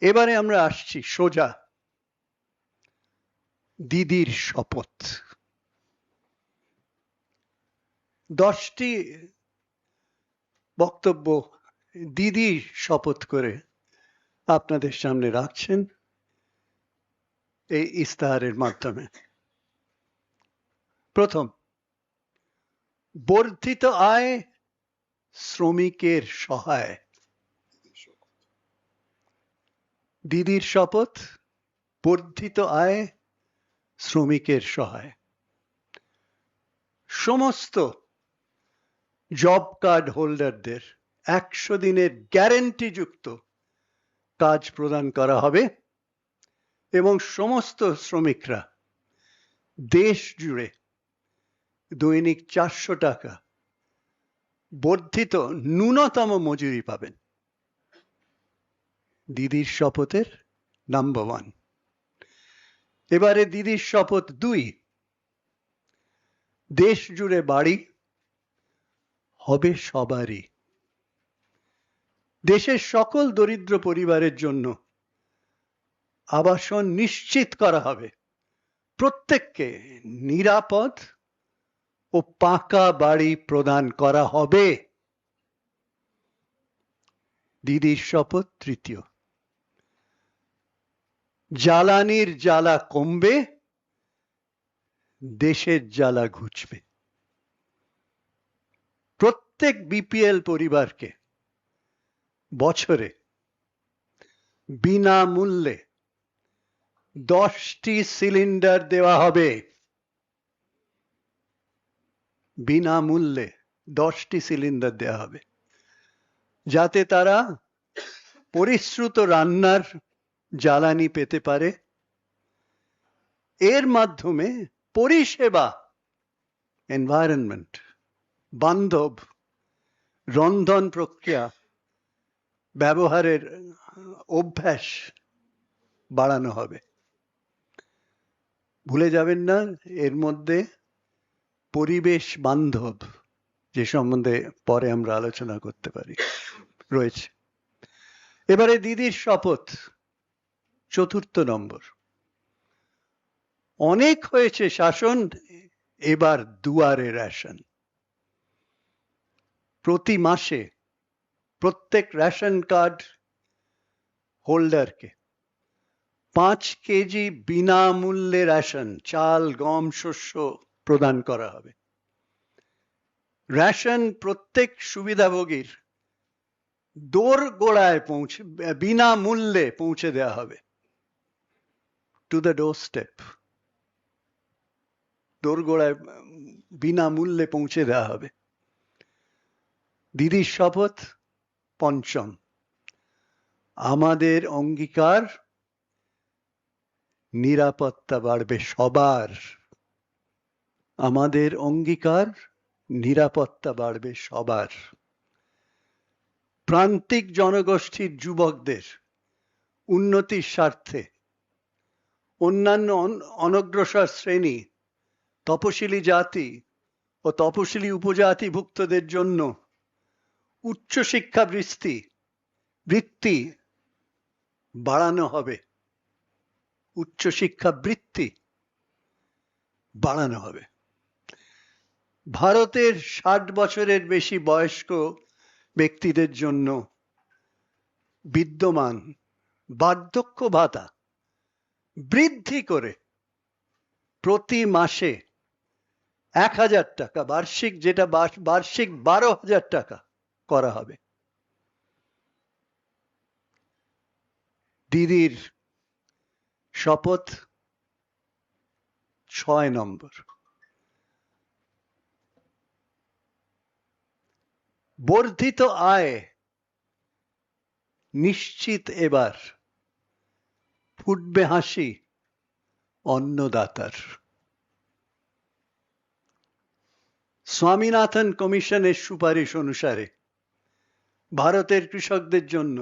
এবারে আমরা আসছি সোজা দিদির শপথ। দশটি বক্তব্য দিদি শপথ করে আপনাদের সামনে রাখছেন এই ইস্তাহারের মাধ্যমে। প্রথম, বর্ধিত আয় শ্রমিকের সহায়। দিদির শপথ, বর্ধিত আয়, শ্রমিকের সহায়। সমস্ত জব কার্ড হোল্ডারদের একশো দিনের গ্যারেন্টি যুক্ত কাজ প্রদান করা হবে এবং সমস্ত শ্রমিকরা দেশ জুড়ে দৈনিক চারশো টাকা বর্ধিত ন্যূনতম মজুরি পাবেন। দিদির শপথের নাম্বার ওয়ান এবারে দিদির শপথ দুই। দেশ জুড়ে বাড়ি হবে সবারই। দেশের সকল দরিদ্র পরিবারের জন্য আবাসন নিশ্চিত করা হবে। প্রত্যেককে নিরাপদ ও পাকা বাড়ি প্রদান করা হবে। দিদির শপথ তৃতীয়। জ্বালানির জ্বালা কমবে, দেশের জ্বালা ঘুচবে। প্রত্যেক বিপিএল পরিবারকে বছরে বিনামূল্যে দশটি সিলিন্ডার দেওয়া হবে। বিনামূল্যে দশটি সিলিন্ডার দেওয়া হবে। যাতে তারা পরিশ্রুত রান্নার জ্বালানি পেতে পারে। এর মাধ্যমে পরিষেবা এনভায়রনমেন্ট বান্ধব, রন্ধন প্রক্রিয়া, ব্যবহারের অভ্যাস বাড়ানো হবে। ভুলে যাবেন না, এর মধ্যে পরিবেশ বান্ধব, যে সম্বন্ধে পরে আমরা আলোচনা করতে পারি। রয়েছে। এবারে দিদির শপথ। চতুর্থ নম্বর। অনেক হয়েছে শাসন, এবার দুয়ারে রেশন। প্রতি মাসে প্রত্যেক রেশন কার্ড হোল্ডারকে পাঁচ কেজি বিনামূল্যে রেশন, চাল, গম, শস্য প্রদান করা হবে। রেশন প্রত্যেক সুবিধাভোগীর দোর গোড়ায় পৌঁছে, বিনামূল্যে পৌঁছে দেওয়া হবে। দ্য ডোর স্টেপ দোরগোড়ায় বিনামূল্যে পৌঁছে দেওয়া হবে। দিদির শপথ, পঞ্চম। আমাদের অঙ্গীকার, নিরাপত্তা বাড়বে সবার। আমাদের অঙ্গীকার, নিরাপত্তা বাড়বে সবার। প্রান্তিক জনগোষ্ঠীর যুবকদের, উন্নতির স্বার্থে অন্যান্য অনগ্রসর শ্রেণি, তপশিলি জাতি ও তপশিলি উপজাতিভুক্তদের জন্য উচ্চশিক্ষা বৃত্তি বৃত্তি বাড়ানো হবে। উচ্চশিক্ষা বৃত্তি বাড়ানো হবে। ভারতের ষাট বছরের বেশি বয়স্ক ব্যক্তিদের জন্য বিদ্যমান বার্ধক্য ভাতা বৃদ্ধি করে প্রতি মাসে এক হাজার টাকা, বার্ষিক যেটা বার্ষিক বারো হাজার টাকা করা হবে। দিদির শপথ ছয় নম্বর। বর্ধিত আয় নিশ্চিত এবার ফুটবে হাসি অন্নদাতার। স্বামীনাথন কমিশনের সুপারিশ অনুসারে ভারতের কৃষকদের জন্য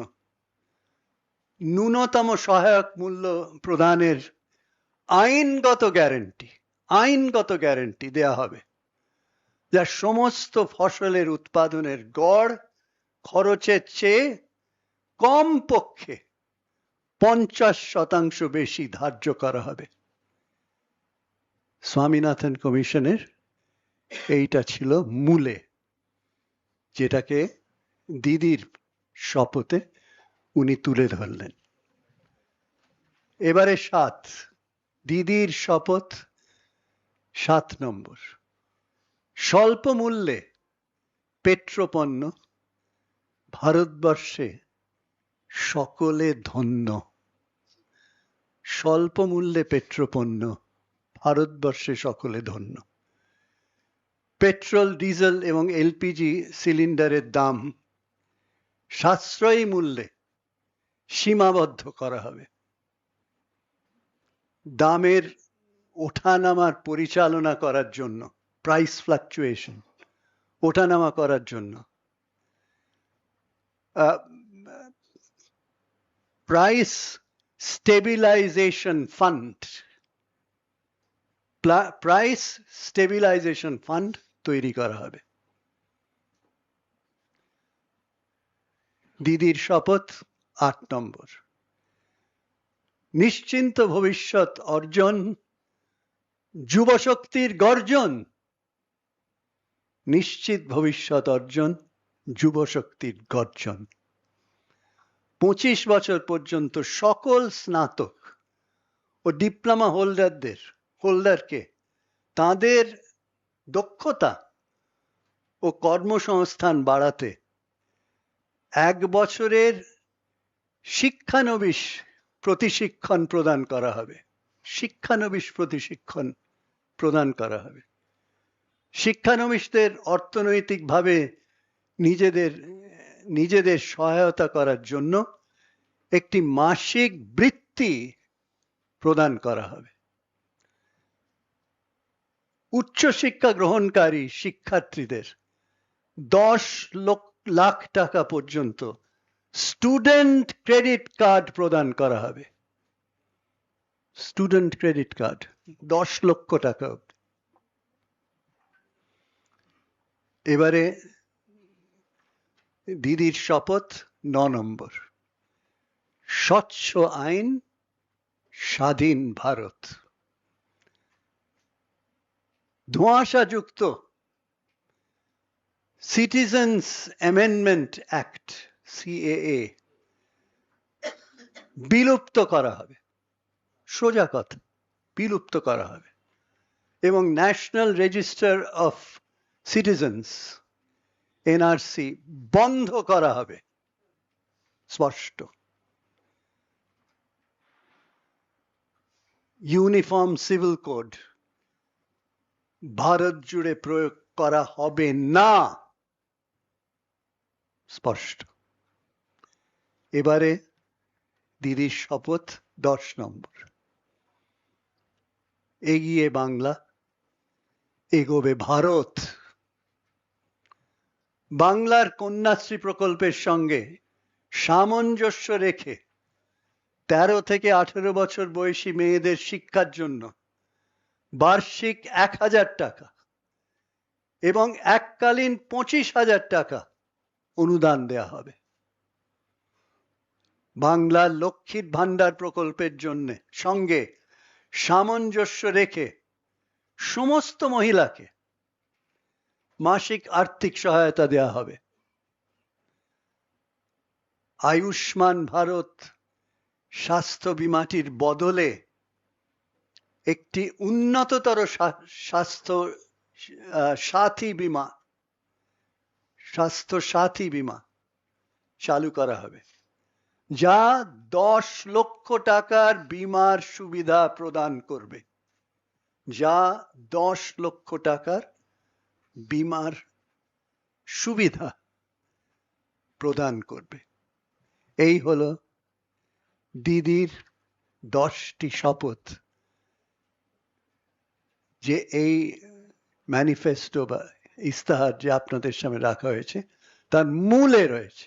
ন্যূনতম সহায়ক মূল্য প্রদানের আইনগত গ্যারেন্টি আইনগত গ্যারেন্টি দেয়া হবে, যা সমস্ত ফসলের উৎপাদনের গড় খরচের চেয়ে কম পক্ষে পঞ্চাশ শতাংশ বেশি ধার্য করা হবে। স্বামীনাথন কমিশনের এইটা ছিল মূলে, যেটাকে দিদির শপথে উনি তুলে ধরলেন। এবারে সাত, দিদির শপথ সাত নম্বর। স্বল্প মূল্যে পেট্রোপণ্য ভারতবর্ষে সকলে ধন্য। স্বল্প মূল্যে পেট্রোপণ্য, ভারতবর্ষে সকলে ধন্য। পেট্রোল, ডিজেল এবং এলপিজি সিলিন্ডারের দাম সাশ্রয়ী মূল্যে সীমাবদ্ধ করা হবে। দামের ওঠানামার পরিচালনা করার জন্য প্রাইস ফ্লাকচুয়েশন ওঠানামা করার জন্য price stabilisation fund price stabilisation fund তৈরি করা হবে। দিদির শপথ আট নম্বর। নিশ্চিন্ত ভবিষ্যৎ অর্জন যুবশক্তির গর্জন। নিশ্চিত ভবিষ্যৎ অর্জন যুবশক্তির গর্জন। পঁচিশ বছর পর্যন্ত সকল স্নাতক ও ডিপ্লোমা হোল্ডারদের, হোল্ডারকে তাদের দক্ষতা ও কর্মসংস্থান বাড়াতে এক বছরের শিক্ষানবিশ প্রতিশিক্ষণ প্রদান করা হবে। শিক্ষানবিশ প্রতিশিক্ষণ প্রদান করা হবে। শিক্ষানবিশদের অর্থনৈতিকভাবে নিজেদের নিজেদের সহায়তা করার জন্য একটি মাসিক বৃত্তি প্রদান করা হবে। উচ্চশিক্ষা গ্রহণকারী শিক্ষার্থীদের দশ লাখ টাকা পর্যন্ত স্টুডেন্ট ক্রেডিট কার্ড প্রদান করা হবে। স্টুডেন্ট ক্রেডিট কার্ড, দশ লক্ষ টাকা অবধি। এবারে দিদির শপথ ন নম্বর। স্বচ্ছ আইন, স্বাধীন ভারত। ধোঁয়াশাযুক্ত সিটিজেন্স অ্যামেন্ডমেন্ট অ্যাক্ট সিএএ বিলুপ্ত করা হবে। সোজা কথা, বিলুপ্ত করা হবে। এবং national register of citizens NRC বন্ধ করা হবে। স্পষ্ট। ইউনিফর্ম সিভিল কোড ভারত জুড়ে প্রয়োগ করা হবে না। স্পষ্ট। এবারে দিদির শপথ দশ নম্বর। এগিয়ে বাংলা, এগোবে ভারত। বাংলার কন্যাশ্রী প্রকল্পের সঙ্গে সামঞ্জস্য রেখে তেরো থেকে আঠেরো বছর বয়সী মেয়েদের শিক্ষার জন্য বার্ষিক এক হাজার টাকা এবং এককালীন পঁচিশ হাজার টাকা অনুদান দেয়া হবে। বাংলার লক্ষ্মীর ভান্ডার প্রকল্পের জন্য সঙ্গে সামঞ্জস্য রেখে সমস্ত মহিলাকে মাসিক আর্থিক সহায়তা দেওয়া হবে। আয়ুষ্মান ভারত স্বাস্থ্য বিমাটির বদলে একটি উন্নততর স্বাস্থ্য সাথী বিমা, স্বাস্থ্য সাথী বিমা চালু করা হবে, যা দশ লক্ষ টাকার বিমার সুবিধা প্রদান করবে, যা দশ লক্ষ টাকার বিমার সুবিধা প্রদান করবে। এই হল দিদির দশটি শপথ যে এই ম্যানিফেস্টো বা ইস্তাহার যে আপনাদের সামনে রাখা হয়েছে, তার মূলে রয়েছে।